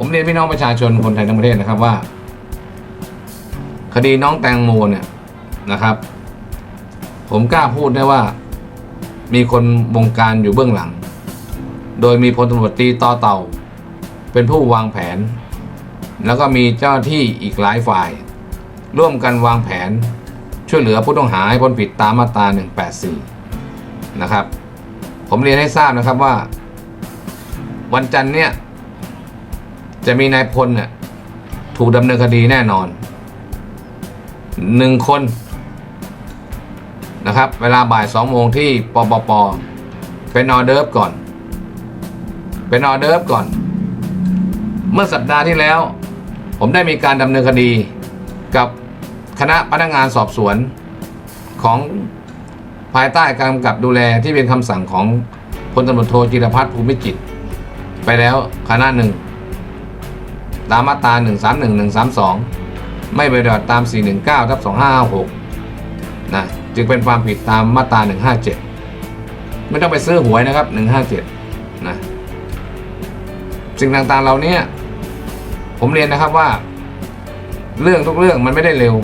ผมเรียนพี่น้องประชาชนคนไทยทั้งประเทศนะครับว่า คดีน้องแตงโมเนี่ยนะครับ ผมกล้าพูดได้ว่า มีคนบงการอยู่เบื้องหลัง โดยมีพลตำรวจตีต่อเต่า เป็นผู้วางแผน แล้วก็มีเจ้าหน้าที่อีกหลายฝ่าย ร่วมกันวางแผน ช่วยเหลือผู้ต้องหาให้พ้นผิดตามมาตรา 184 นะครับ ผมเรียนให้ทราบนะครับว่า วันจันทร์เนี่ย จะมีนายพลเนี่ยถูกดำเนินคดีแน่นอนหนึ่งคนนะครับ เวลาบ่ายสองโมงที่ปปปเป็นออเดิร์ฟก่อน เป็นออเดิร์ฟก่อน เมื่อสัปดาห์ที่แล้ว ผมได้มีการดำเนินคดีกับคณะพนักงานสอบสวนของภายใต้การกำกับดูแลที่เป็นคำสั่งของพลตำรวจโทจิรพัฒน์ภูมิจิต ไปแล้วคณะหนึ่ง ตามมาตรา 131 132 ไม่ปฏิบัติตาม 419ทับ2556นะจึงเป็นความผิดตามมาตรา 157 ไม่ต้องไปซื้อหวยนะครับ 157นะสิ่งต่างๆเหล่านี้ผมเรียนนะครับว่า เรื่องทุกเรื่องมันไม่ได้เร็ว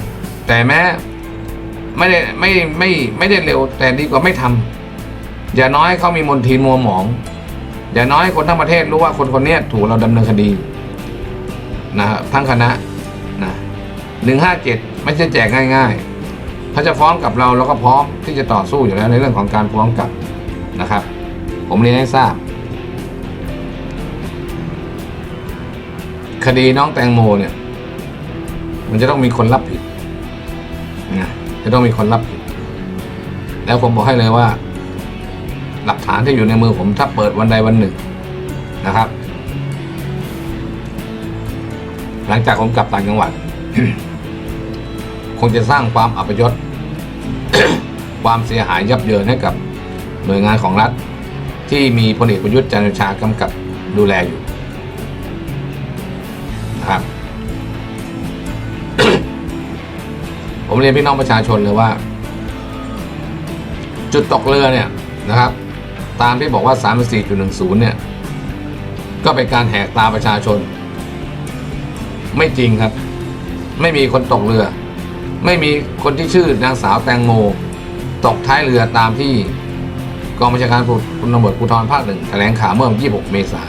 แต่แม้ไม่ได้ไม่ไม่ไม่ได้เร็ว แต่ดีกว่าไม่ทำอย่าน้อยเขามีมนทินมัวหมอง อย่าน้อยคนทั้งประเทศรู้ว่าคนคนนี้ถูกเราดำเนินคดี นะครับทั้งคณะนะหนึ่งห้าเจ็ดไม่ใช่แจกง่ายๆถ้าจะฟ้องกับเราเราก็พร้อมที่จะต่อสู้อยู่แล้วในเรื่องของการฟ้องกลับนะครับ ผมเรียนให้ทราบ คดีน้องแตงโมเนี่ย มันจะต้องมีคนรับผิดนะจะต้องมีคนรับผิด แล้วผมบอกให้เลยว่า หลักฐานที่อยู่ในมือผมถ้าเปิดวันใดวันหนึ่งนะครับ หลังจากผมกลับต่างจังหวัด คงจะสร้างความอัปยศความเสียหายยับเยินให้กับหน่วยงานของรัฐ ที่มีพลเอกประยุทธ์จันทร์โอชากำกับดูแลอยู่นะครับ ผมเรียนพี่น้องประชาชนเลยว่า จุดตกเรือเนี่ยนะครับ ตามที่บอกว่า 34.10 เนี่ย ก็เป็นการแหกตาประชาชน ไม่จริงครับ ไม่มีคนตกเรือ ไม่มีคนที่ชื่อนางสาวแตงโม ตกท้ายเรือตามที่กองบัญชาการคุณตำรวจภูธรภาคหนึ่งแถลงข่าวเมื่อวันที่26เมษา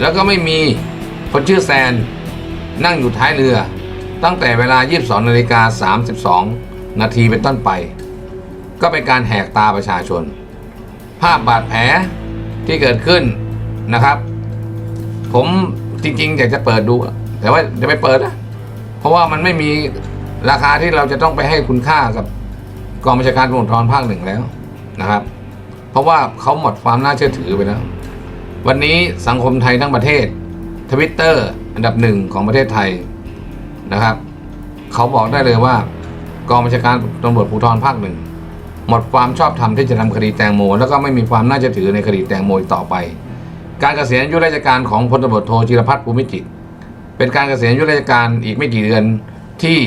แล้วก็ไม่มีคนชื่อแซนนั่งอยู่ท้ายเรือ ตั้งแต่เวลา 22นาฬิกา32 นาทีเป็นต้นไป ก็เป็นการแหกตาประชาชน ภาพบาดแผลที่เกิดขึ้นนะครับ ผม จริงๆอยากจะเปิดดูแต่ว่าจะไม่เปิดนะเพราะว่ามันไม่มีราคาที่เราจะต้องไปให้คุณค่ากับกองบัญชาการตำรวจทรภาคหนึ่งแล้วนะครับ เพราะว่าเขาหมดความน่าเชื่อถือไปแล้ววันนี้สังคมไทยทั้งประเทศทวิตเตอร์อันดับหนึ่งของประเทศไทยนะครับ เขาบอกได้เลยว่ากองบัญชาการตำรวจภูธรภาคหนึ่งหมดความชอบธรรมที่จะทำคดีแตงโม แล้วก็ไม่มีความน่าจะถือในคดีแตงโมอีกต่อไป การเกษียณอายุราชการของพลตำรวจโทจิรพัฒน์ภูมิจิต เป็นการเกษียณอายุราชการอีกไม่กี่เดือนที่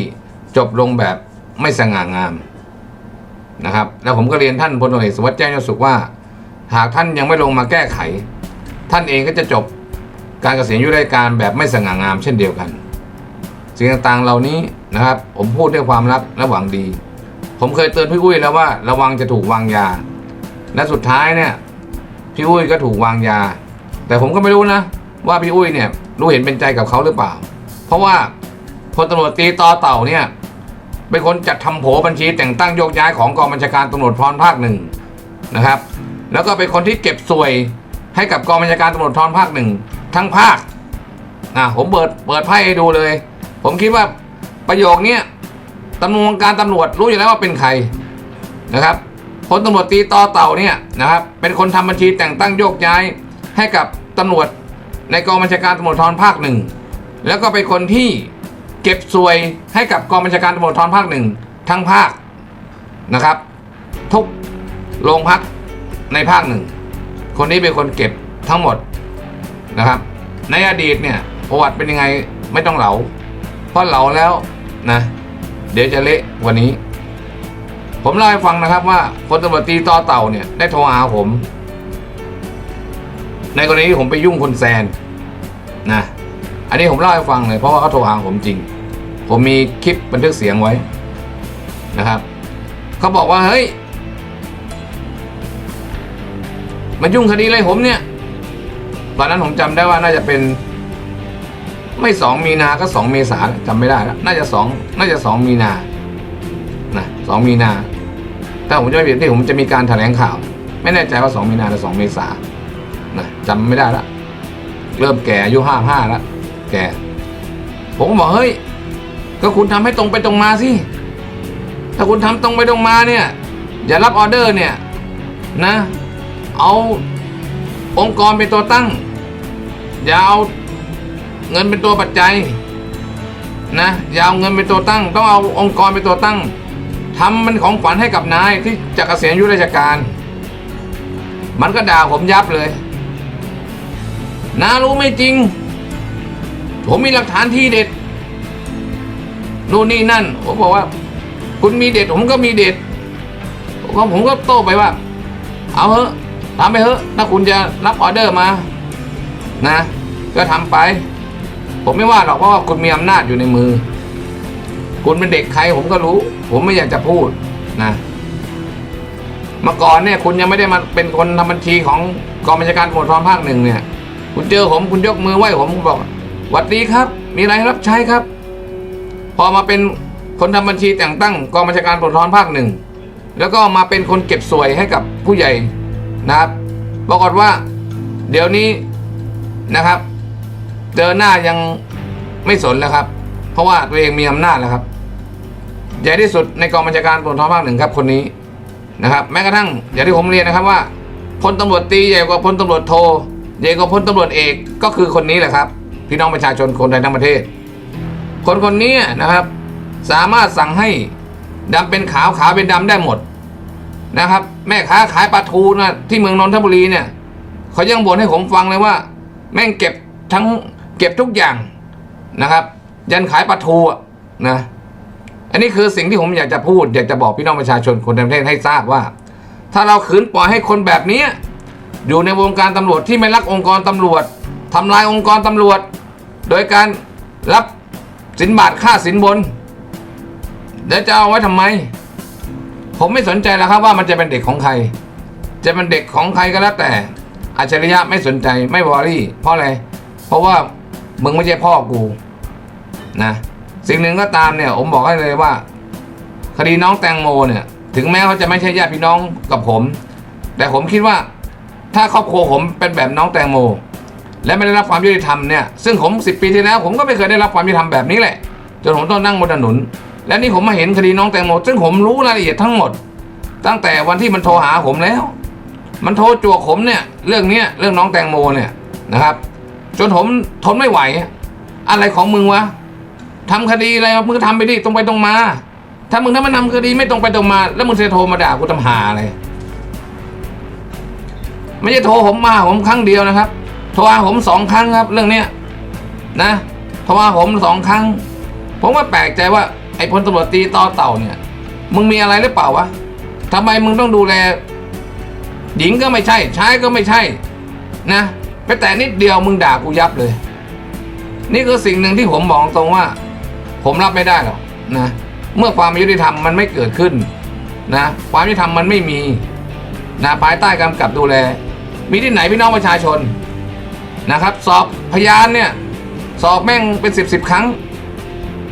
จบลงแบบไม่สง่างามนะครับ แล้วผมก็เรียนท่านพลตรวจเอกสุวัสดิ์แจ้งยอดสุขว่า หากท่านยังไม่ลงมาแก้ไข ท่านเองก็จะจบการเกษียณอายุราชการแบบไม่สง่างามเช่นเดียวกัน สิ่งต่างๆเหล่านี้นะครับ ผมพูดด้วยความรักและหวังดี ผมเคยเตือนพี่อุ้ยแล้วว่า ระวังจะถูกวางยา และสุดท้ายเนี่ยพี่อุ้ยก็ถูกวางยา แต่ผมก็ไม่รู้นะ ว่าพี่อุ้ยเนี่ยรู้เห็นเป็นใจกับเขาหรือเปล่า เพราะว่าพลตำรวจตีต่อเต่าเนี่ยเป็นคนจัดทำโผบัญชีแต่งตั้งโยกย้ายของกองบัญชาการตำรวจพรภาคหนึ่งนะครับ แล้วก็เป็นคนที่เก็บสวยให้กับกองบัญชาการตำรวจพรภาคหนึ่งทั้งภาคนะผมเปิดเปิดไพ่ให้ดูเลย ผมคิดว่าประโยคเนี้ยตำรวจการตำรวจรู้อยู่แล้วว่าเป็นใครนะครับพลตำรวจตีต่อเต่าเนี่ยนะครับเป็นคนทำบัญชีแต่งตั้งโยกย้าย ให้กับตำรวจในกองบัญชาการตำรวจทรภาคหนึ่งแล้วก็เป็นคนที่เก็บสวยให้กับกองบัญชาการตำรวจทรภาคหนึ่งทั้งภาคนะครับ ทุกโรงพักในภาคหนึ่งคนนี้เป็นคนเก็บทั้งหมดนะครับ ในอดีตเนี่ยประวัติเป็นยังไงไม่ต้องเหลา เพราะเหลาแล้วนะ เดี๋ยวจะเละกวันนี้ ผมเล่าให้ฟังนะครับว่าพลตำรวจตีต่อเต่าเนี่ยได้โทรหาผม ในกรณีที่ผมไปยุ่งคุณแซนนะอันนี้ผมเล่าให้ฟังเลยเพราะว่าเขาโทรหาผมจริง ผมมีคลิปบันทึกเสียงไว้นะครับเขาบอกว่าเฮ้ยมายุ่งคดีอะไรผมเนี่ยตอนนั้นผมจำได้ว่าน่าจะเป็น ไม่สองมีนาก็สองเมษาจำไม่ได้แล้วน่าจะสองน่าจะสองมีนานะสองมีนาถ้าผมจะไม่ผิดที่ผมจะมีการแถลงข่าว ไม่แน่ใจว่าสองมีนาหรือสองเมษา จำไม่ได้ละเริ่มแก่อายุห้าห้าแล้วแก่ ผมบอกเฮ้ย ก็คุณทำให้ตรงไปตรงมาสิ ถ้าคุณทำตรงไปตรงมาเนี่ย อย่ารับออเดอร์เนี่ยนะ เอาองค์กรเป็นตัวตั้ง อย่าเอาเงินเป็นตัวปัจจัยนะอย่าเอาเงินเป็นตัวตั้ง ต้องเอาองค์กรเป็นตัวตั้งทำมันของขวัญให้กับนายที่จะเกษียณอายุราชการ มันก็ด่าผมยับเลย นารู้ไม่จริง ผมมีหลักฐานที่เด็ดนู่นนี่นั่น ผมบอกว่า คุณมีเด็ดผมก็มีเด็ดผมผมก็โต้ไปว่า เอาเถอะทำไปเถอะ ถ้าคุณจะรับออเดอร์มา นะ ก็ทำไป ผมไม่ว่าหรอกเพราะว่าคุณมีอำนาจอยู่ในมือ คุณเป็นเด็กใครผมก็รู้ ผมไม่อยากจะพูดนะเมื่อก่อนเนี่ย คุณยังไม่ได้มาเป็นคนทำบัญชีของกองบัญชาการตำรวจภูธรภาคหนึ่งเนี่ย คุณเจอผมคุณยกมือไหว้ผมคุณบอกหวัดดีครับ มีอะไรรับใช้ครับ พอมาเป็นคนทำบัญชีแต่งตั้งกองบัญชาการตำรวจภูธรภาคหนึ่งแล้วก็มาเป็นคนเก็บสวยให้กับผู้ใหญ่นะครับปรากฏว่า เดี๋ยวนี้นะครับเดินหน้ายังไม่สนแล้วครับ เพราะว่าตัวเองมีอำนาจแล้วครับ ใหญ่ที่สุดในกองบัญชาการตำรวจภูธรภาคหนึ่งครับคนนี้นะครับ แม้กระทั่งอย่างที่ผมเรียนนะครับว่าพลตำรวจตีใหญ่กว่าพลตำรวจโท ใหญ่กว่าพลตำรวจเอกก็คือคนนี้แหละครับ พี่น้องประชาชนคนไทยทั้งประเทศ คนคนนี้นะครับ สามารถสั่งให้ดำเป็นขาวขาวเป็นดำได้หมดนะครับ แม่ค้าขายปลาทูนะที่เมืองนนทบุรีเนี่ยเขายังบ่นให้ผมฟังเลยว่า แม่งเก็บทั้งเก็บทุกอย่างนะครับ ยันขายปลาทูอะนะอันนี้คือสิ่งที่ผมอยากจะพูด อยากจะบอกพี่น้องประชาชนคนในประเทศให้ทราบว่า ถ้าเราขืนปล่อยให้คนแบบนี้ อยู่ในวงการตำรวจที่ไม่รักองค์กรตำรวจทำลายองค์กรตำรวจ โดยการรับสินบาทค่าสินบนเดี๋ยวจะเอาไว้ทำไม ผมไม่สนใจแล้วครับว่ามันจะเป็นเด็กของใคร จะเป็นเด็กของใครก็แล้วแต่อัจฉริยะไม่สนใจไม่วอรี่ เพราะอะไร เพราะว่ามึงไม่ใช่พ่อกูนะสิ่งหนึ่งก็ตามเนี่ย ผมบอกให้เลยว่า คดีน้องแตงโมเนี่ย ถึงแม้เขาจะไม่ใช่ญาติพี่น้องกับผม แต่ผมคิดว่า ถ้าครอบครัวผมเป็นแบบน้องแตงโม และไม่ได้รับความยุติธรรมเนี่ยซึ่งผมสิปีที่แล้วผมก็ไม่เคยได้รับความยุติธรรมแบบนี้แหละจนผมต้องนั่งบนถนน และนี่ผมมาเห็นคดีน้องแตงโม ซึ่งผมรู้รายละเอียดทั้งหมด ตั้งแต่วันที่มันโทรหาผมแล้ว มันโทรจวกผมเนี่ยเรื่องเนี้ยเรื่องน้องแตงโมเนี่ยนะครับ จนผมทนไม่ไหว อะไรของมึงวะทำคดีอะไรมึงก็ทำไปดิตรงไปตรงมา ถ้ามึงถ้ามันทำคดีไม่ตรงไปตรงมา แล้วมึงจะโทรมาด่ากูทำหาอะไร ไม่ใช่โทรผมมาผมครั้งเดียวนะครับ โทรหาผมสองครั้งครับ เรื่องเนี้ยนะโทรหาผมสองครั้ง ผมก็แปลกใจว่าไอ้พลตำรวจตีต่อเต่าเนี่ย มึงมีอะไรหรือเปล่าวะทำไมมึงต้องดูแล หญิงก็ไม่ใช่ชายก็ไม่ใช่ นะไปแต่นิดเดียวมึงด่ากูยับเลย นี่คือสิ่งหนึ่งที่ผมบอกตรงว่า ผมรับไม่ได้หรอกนะเมื่อความยุติธรรมมันไม่เกิดขึ้นนะความยุติธรรมมันไม่มีนะภายใต้กำกับดูแล มีที่ไหนพี่น้องประชาชนนะครับ สอบพยานเนี่ย สอบแม่งเป็นสิบสิบครั้ง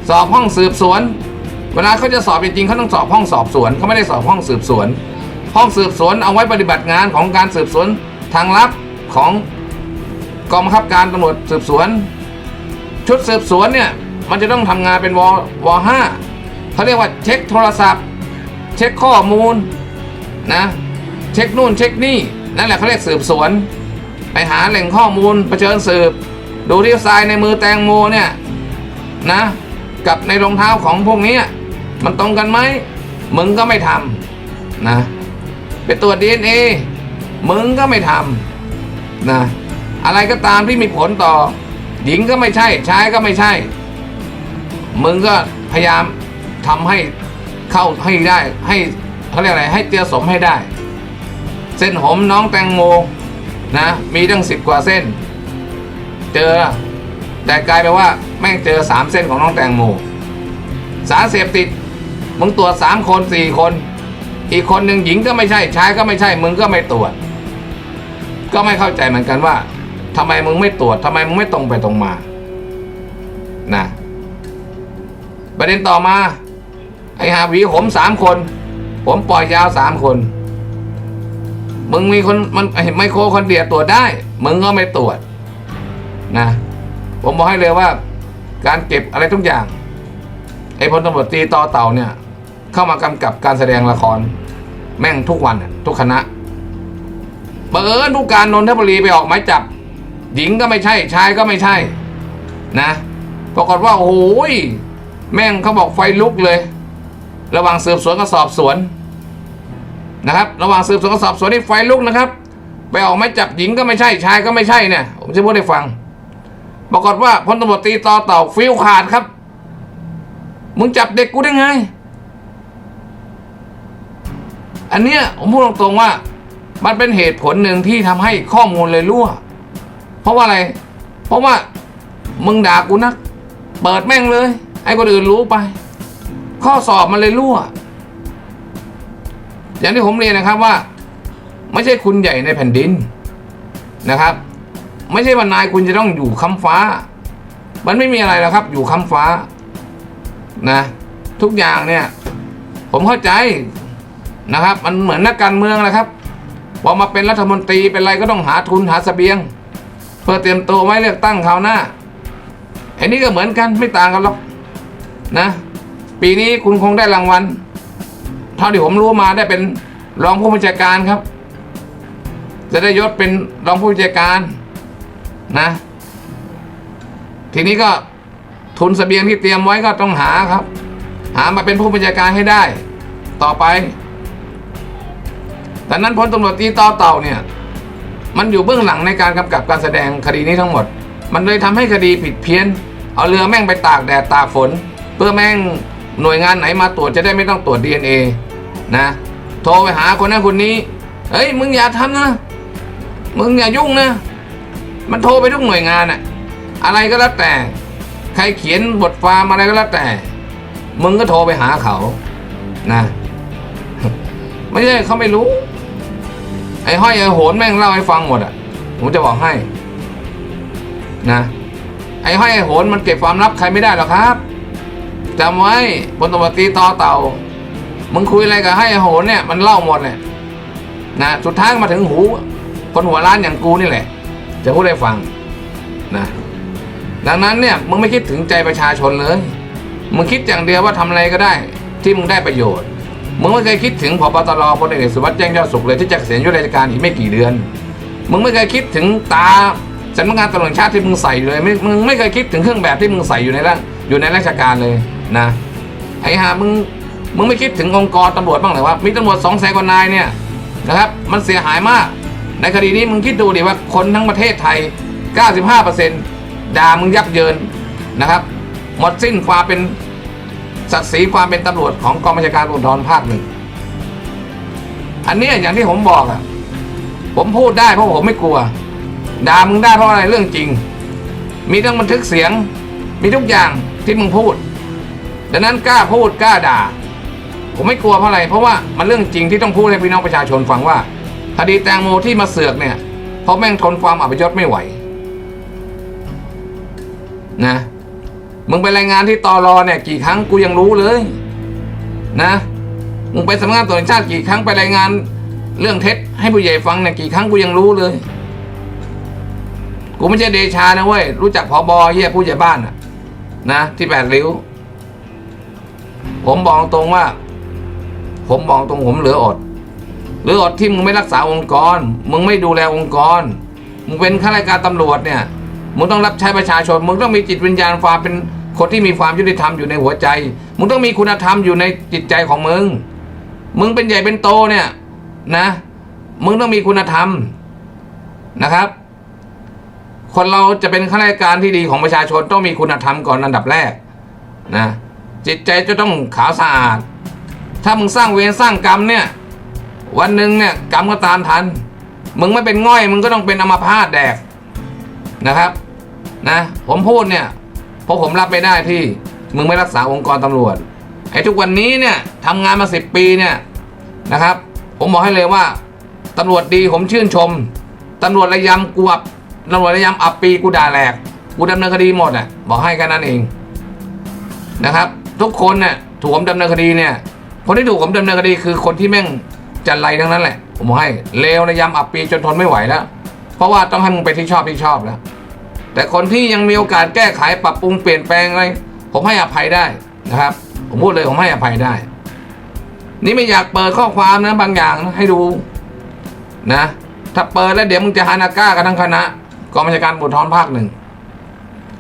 สอบห้องสืบสวน เวลาเขาจะสอบจริงๆเขาต้องสอบห้องสอบสวนเขาไม่ได้สอบห้องสืบสวน ห้องสืบสวนเอาไว้ปฏิบัติงานของการสืบสวนทางลับของกองบังคับการตำรวจสืบสวน ชุดสืบสวนเนี่ยมันจะต้องทำงานเป็นววห้าเขาเรียกว่าเช็คโทรศัพท์ เช็คข้อมูลนะเช็คนู่นเช็คนี่ นั่นแหละเขาเรียกสืบสวน ไปหาแหล่งข้อมูลเผชิญสืบ ดูที่ทรายในมือแตงโมเนี่ยนะ กับในรองเท้าของพวกนี้มันตรงกันไหมมึงก็ไม่ทำนะไปตรวจดีเอ็นเอมึงก็ไม่ทำนะอะไรก็ตามที่มีผลต่อ หญิงก็ไม่ใช่ชายก็ไม่ใช่ มึงก็พยายามทำให้เข้าให้ได้ให้เขาเรียกอะไรให้เตียสมให้ได้ เส้นผมน้องแตงโมนะมีตั้งสิบกว่าเส้น เจอ แต่กลายไปนว่าแม่งเจอสามเส้นของน้องแตงโม สารเสพติดมึงตรวจสามคนสี่คน อีกคนหนึ่งหญิงก็ไม่ใช่ชายก็ไม่ใช่มึงก็ไม่ตรวจ ก็ไม่เข้าใจเหมือนกันว่าทำไมมึงไม่ตรวจทำไมมึงไม่ตรงไปตรงมานะประเด็นต่อมาไอ้หาวีผมสามคน ผมปล่อยยาวสามคน มึงมีคนมันไมโครคนเดียตรวจได้ มึงก็ไม่ตรวจนะ ผมบอกให้เลยว่า การเก็บอะไรทุกอย่างไอ้พลตำรวจตีต่อเต่าเนี่ย เข้ามากำกับการแสดงละคร แม่งทุกวันทุกคณะบังเอิญผู้การนนทบุรีไปออกหมายจับ หญิงก็ไม่ใช่ชายก็ไม่ใช่ นะปรากฏว่าโอ้ยแม่งเขาบอกไฟลุกเลย ระหว่างสืบสวนกับสอบสวน นะครับระหว่างสืบสวนสอบสวนนี่ไฟลุกนะครับ ไปออกหมายจับหญิงก็ไม่ใช่ชายก็ไม่ใช่เนี่ยผมจะพูดให้ฟัง ปรากฏว่าพลตำรวจตีต่อเต่าฟิวขาดครับ มึงจับเด็กกูได้ไง อันเนี้ยผมพูดตรงๆว่า มันเป็นเหตุผลหนึ่งที่ทำให้ข้อมูลเลยรั่ว เพราะว่าอะไร เพราะว่ามึงด่ากูนัก เปิดแม่งเลย ให้คนอื่นรู้ไป ข้อสอบมันเลยรั่ว อย่างที่ผมเรียนนะครับว่า ไม่ใช่คุณใหญ่ในแผ่นดินนะครับ ไม่ใช่ว่านายคุณจะต้องอยู่ค้ำฟ้า มันไม่มีอะไรแล้วครับ อยู่ค้ำฟ้านะ ทุกอย่างเนี่ย ผมเข้าใจนะครับ มันเหมือนนักการเมืองแหละครับพอมาเป็นรัฐมนตรีเป็นอะไรก็ต้องหาทุนหาเสบียง เพื่อเตรียมตัวไว้เลือกตั้งคราวหน้าอ้นี่ก็เหมือนกันไม่ต่างกันหรอกนะ ปีนี้คุณคงได้รางวัล ท่าที่ผมรู้มาได้เป็นรองผู้บัญชาการครับ จะได้ยศเป็นรองผู้บัญชาการนะ ทีนี้ก็ทุนเสบียงที่เตรียมไว้ก็ต้องหาครับ หามาเป็นผู้บัญชาการให้ได้ ต่อไปแต่นั้นพลตำรวจตีต่อเต่าเนี่ย มันอยู่เบื้องหลังในการกำกับการแสดงคดีนี้ทั้งหมด มันเลยทำให้คดีผิดเพี้ยน เอาเรือแม่งไปตากแดดตากฝน เพื่อแม่งหน่วยงานไหนมาตรวจจะได้ไม่ต้องตรวจ DNA นะโทรไปหาคนนั้นคนนี้เฮ้ยมึงอย่าทำนะมึงอย่ายุ่งนะ มันโทรไปทุกหน่วยงานอะอะไรก็แล้วแต่ ใครเขียนบทความอะไรก็แล้วแต่ มึงก็โทรไปหาเขานะ ไม่ใช่เขาไม่รู้ ไอ้ห้อยไอ้โหนแม่งเล่าให้ฟังหมดอะผมจะบอกให้ นะ ไอ้ห้อยไอ้โหนมันเก็บความลับใครไม่ได้หรอกครับจำไว้พลตำรวตีต่อเต่า มึงคุยอะไรกับให้โหนเนี่ยมันเล่าหมดเลยนะสุดท้ายมาถึงหู คนหัวร้านอย่างกูนี่แหละ จะพูดให้ฟังนะดังนั้นเนี่ยมึงไม่คิดถึงใจประชาชนเลย มึงคิดอย่างเดียวว่าทำอะไรก็ได้ ที่มึงได้ประโยชน์ มึงไม่เคยคิดถึงพบตรพลเอกสุวัสดิ์แจ้งยอดสุขเลยที่จะเกษียณอายุราชการอีกไม่กี่เดือน มึงไม่เคยคิดถึงตาสำนักงานตำรวจแห่งชาติที่มึงใส่เลยไม่มึงไม่เคยคิดถึงเครื่องแบบที่มึงใส่อยู่ในร่างอยู่ในราชการเลยนะไอ้ห่ามึง มึงไม่คิดถึงองค์กรตำรวจบ้างเหรอวะมีตำรวจสองแสนกว่านายเนี่ยนะครับ มันเสียหายมาก ในคดีนี้มึงคิดดูดิว่าคนทั้งประเทศไทย 95%ด่ามึงยับเยินนะครับ หมดสิ้นความเป็นศักดิ์ศรีความเป็นตำรวจของกองบัญชาการตำรวจภูธรภาคหนึ่งอันนี้อย่างที่ผมบอกอะผมพูดได้เพราะผมไม่กลัวด่ามึงได้เพราะอะไรเรื่องจริง มีทั้งบันทึกเสียง มีทุกอย่างที่มึงพูด ดังนั้นกล้าพูดกล้าด่า ผมไม่กลัวเพราะอะไร เพราะว่ามันเรื่องจริงที่ต้องพูดให้พี่น้องประชาชนฟังว่าคดีแตงโมที่มาเสือกเนี่ยเพราะแม่งทนความอับยศไม่ไหว นะมึงไปรายงานที่ตอรอเนี่ยกี่ครั้งกูยังรู้เลย นะมึงไปสำนักงานตรวจชาติกี่ครั้งไปรายงาน เรื่องเท็จให้ผู้ใหญ่ฟังเนี่ยกี่ครั้งกูยังรู้เลย กูไม่ใช่เดชานะเว้ยรู้จักผอบอเฮียผู้ใหญ่บ้านอะนะที่แปดริ้ว ผมบอกตรงว่า ผมบอกตรงผมเหลืออด เหลืออดที่มึงไม่รักษาองค์กร มึงไม่ดูแลองค์กร มึงเป็นข้าราชการตำรวจเนี่ย มึงต้องรับใช้ประชาชน มึงต้องมีจิตวิญญาณความเป็นคนที่มีความยุติธรรมอยู่ในหัวใจ มึงต้องมีคุณธรรมอยู่ในจิตใจของมึง มึงเป็นใหญ่เป็นโตเนี่ยนะ มึงต้องมีคุณธรรมนะครับ คนเราจะเป็นข้าราชการที่ดีของประชาชนต้องมีคุณธรรมก่อนอันดับแรกนะจิตใจจะต้องขาวสะอาด ถ้ามึงสร้างเวรสร้างกรรมเนี่ย วันหนึ่งเนี่ยกรรมก็ตามทัน มึงไม่เป็นง่อย มึงก็ต้องเป็นอัมพาตแดกนะครับ นะ ผมพูดเนี่ยเพราะผมรับไม่ได้ที่มึงไม่รักษาองค์กรตำรวจไอ้ทุกวันนี้เนี่ยทำงานมาสิบปีเนี่ยนะครับ ผมบอกให้เลยว่าตำรวจดีผมชื่นชมตำรวจระยำกูอับตำรวจระยำอับปีกูด่าแหลกกูดำเนินคดีหมดอะบอกให้กันนั่นเองนะครับ ทุกคนเนี่ยถูกผมดำเนินคดีเนี่ย คนที่ถูกผมดำเนินคดีคือคนที่แม่งจันไรทั้งนั้นแหละ ผมบอกให้เลวระยำอับปีจนทนไม่ไหวแล้ว เพราะว่าต้องให้มึงไปที่ชอบที่ชอบแล้ว แต่คนที่ยังมีโอกาสแก้ไขปรับปรุงเปลี่ยนแปลงอะไรผมให้อภัยได้นะครับ ผมพูดเลยผมให้อภัยได้ นี่ไม่อยากเปิดข้อความนะบางอย่างนะให้ดูนะ ถ้าเปิดแล้วเดี๋ยวมึงจะฮานาก้ากันทั้งคณะกองบัญชาการบุทรภาคหนึ่ง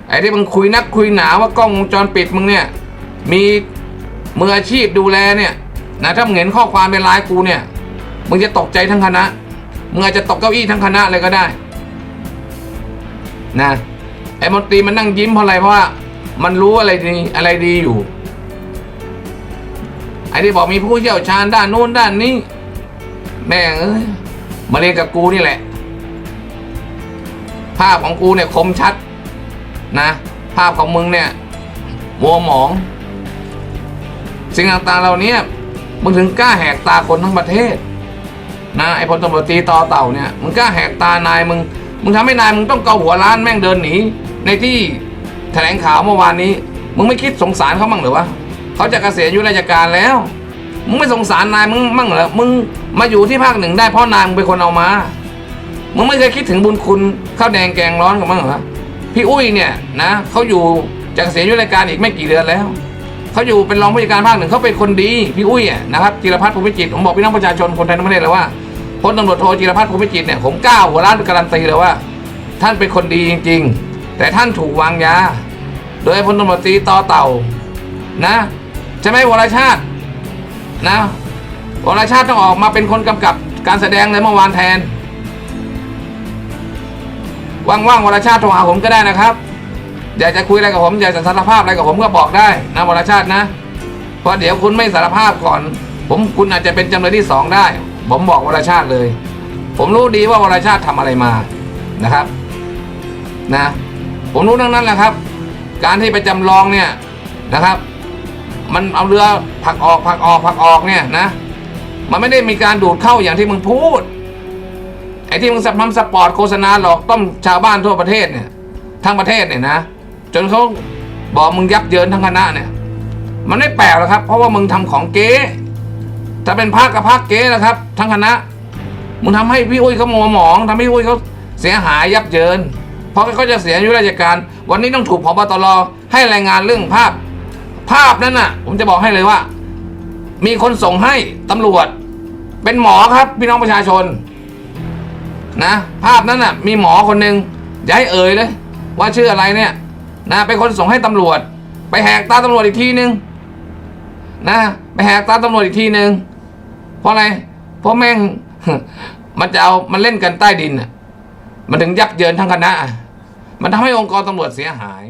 ไอ้ที่มึงคุยนักคุยหนาว่ากล้องวงจรปิดมึงเนี่ย มี มืออาชีพดูแลเนี่ยนะถ้ามึงเห็นข้อความในไลน์กูเนี่ยมึงจะตกใจทั้งคณะมึงอาจจะตกเก้าอี้ทั้งคณะเลยก็ได้นะไอ้มนตรีมันนั่งยิ้มเพราะอะไรเพราะว่ามันรู้อะไรดีอะไรดีอยู่ไอ้ที่บอกมีผู้เชี่ยวชาญด้านโน้นด้านนี้ แม่เอ้ยมาเรียนกับกูนี่แหละ ภาพของกูเนี่ยคมชัดนะ ภาพของมึงเนี่ยมัวหมอง สิ่งต่างๆเหล่านี้มึงถึงกล้าแหกตาคนทั้งประเทศนะไอ้พลตำรวจตีต่อเต่าเนี่ยมึงกล้าแหกตานายมึงมึงทำให้นายมึงต้องเกาหัวล้านแม่งเดินหนีในที่แถลงข่าวเมื่อวานนี้ มึงไม่คิดสงสารเขาบ้างหรือวะเขาจะเกษียณอายุราชการแล้ว มึงไม่สงสารนายมึงบ้างเหรอมึงมาอยู่ที่ภาคหนึ่งได้เพราะนายมึงเป็นคนเอามา มึงไม่เคยคิดถึงบุญคุณข้าวแดงแกงร้อนกับมั้างเหรอพี่อุ้ยเนี่ยนะเขาอยู่จะเกษียณอายุราชการอีกไม่กี่เดือนแล้ว เขาอยู่เป็นรองผู้จัดการภาคหนึ่งเขาเป็นคนดีพี่อุ้ยนะครับจิรพัฒน์ภูมิจิตผมบอกพี่น้องประชาชนคนไทยทั้งประเทศเลยว่าพลตำรวจโทจิรพัฒน์ภูมิจิตเนี่ยผมกล้าหัวล้านการันตีเลยว่า ท่านเป็นคนดีจริง ๆ แต่ท่านถูกวางยา โดยพลตำรวจตรีต่อเต่านะใช่ไหมวรชาตินะวรชาติต้องออกมาเป็นคนกำกับการแสดงในเมื่อวานแทนว่างๆวรชาติโทรหาผมก็ได้นะครับ อยากจะคุยอะไรกับผมอยากจะสารภาพอะไรกับผมก็บอกได้นะวรชาตินะเพราะเดี๋ยวคุณไม่สารภาพก่อน ผมคุณอาจจะเป็นจำเลยที่สองได้ ผมบอกวรชาติเลย ผมรู้ดีว่าวรชาติทำอะไรมานะครับนะ ผมรู้ทั้งนั้นแหละครับ การที่ไปจำลองเนี่ยนะครับ มันเอาเรือผลักออกผลักออกผลักออกเนี่ยนะ มันไม่ได้มีการดูดเข้าอย่างที่มึงพูดไอ้ที่มึงสับทำสปอร์ตโฆษณาหลอกต้มชาวบ้านทั่วประเทศเนี่ยทั้งประเทศเนี่ยนะ จนเขาบอกมึงยับเยินทั้งคณะเนี่ย มันไม่แปลกหรอกครับ เพราะว่ามึงทำของเก๊ถ้าเป็นภาคกับภาคเก๊นะครับ ทั้งคณะ มึงทำให้พี่อุ้ยเขามัวหมองทำให้พี่อุ้ยเขาเสียหายยับเยิน เพราะเขาจะเสียอายุราชการ วันนี้ต้องถูกพบตรให้รายงานเรื่องภาพ ภาพนั้นน่ะ ผมจะบอกให้เลยว่า มีคนส่งให้ตำรวจ เป็นหมอครับ พี่น้องประชาชน นะ ภาพนั้นน่ะ มีหมอคนหนึ่งอย่าให้เอ่ยเลย ว่าชื่ออะไรเนี่ย นะเป็นคนส่งให้ตำรวจ ไปแหกตาตำรวจอีกทีนึงนะไปแหกตาตำรวจอีกทีนึงเพราะอะไรเพราะแม่งมันจะเอามันเล่นกันใต้ดินน่ะมันถึงยับเยินทั้งคณะ มันทำให้องค์กรตำรวจเสียหาย